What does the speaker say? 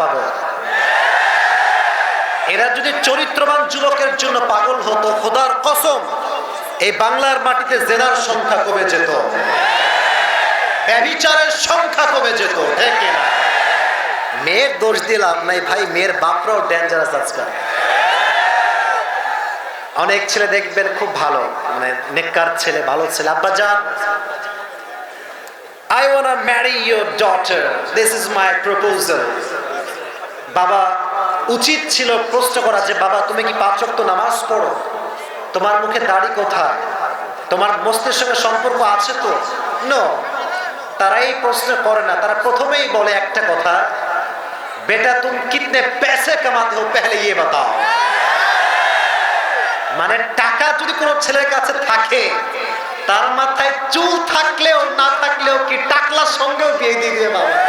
পাগল এরা যদি চরিত্রবান যুবকের জন্য পাগল হতো, খোদার কসম, এই বাংলার মাটিতে জেনার সংখ্যা কমে যেত। ব্যভিচারের সংখ্যা কমে যেত, ঠিক কিনা? মেয়ের দোষ দিলাম, নাই ভাই, মেয়ের বাপরাও ডেঞ্জারাস আজকাল। অনেক ছেলে দেখবেন খুব ভালো মানে নেককার ছেলে, ভালো ছেলে। আব্বা যান। I want marry your daughter this is my proposal বাবা, উচিত ছিল প্রশ্ন করা যে, বাবা, তুমি কি পাঁচ তো নামাজ পড়ো? তোমার মুখে দাড়ি কোথায়? তোমার মস্তির সঙ্গে সম্পর্ক আছে তো? ন তারা এই প্রশ্ন করে না। তারা প্রথমেই বলে একটা কথা, বেটা, তুমি কিতনে পেসে কামাতে হো, পেহলে ইয়ে বাতাও। মানে টাকা যদি কোনো ছেলের কাছে থাকে, তার মাথায় চুল থাকলেও না থাকলেও কি টাকলার সঙ্গেও বিয়ে দিয়ে দেবে বাবা?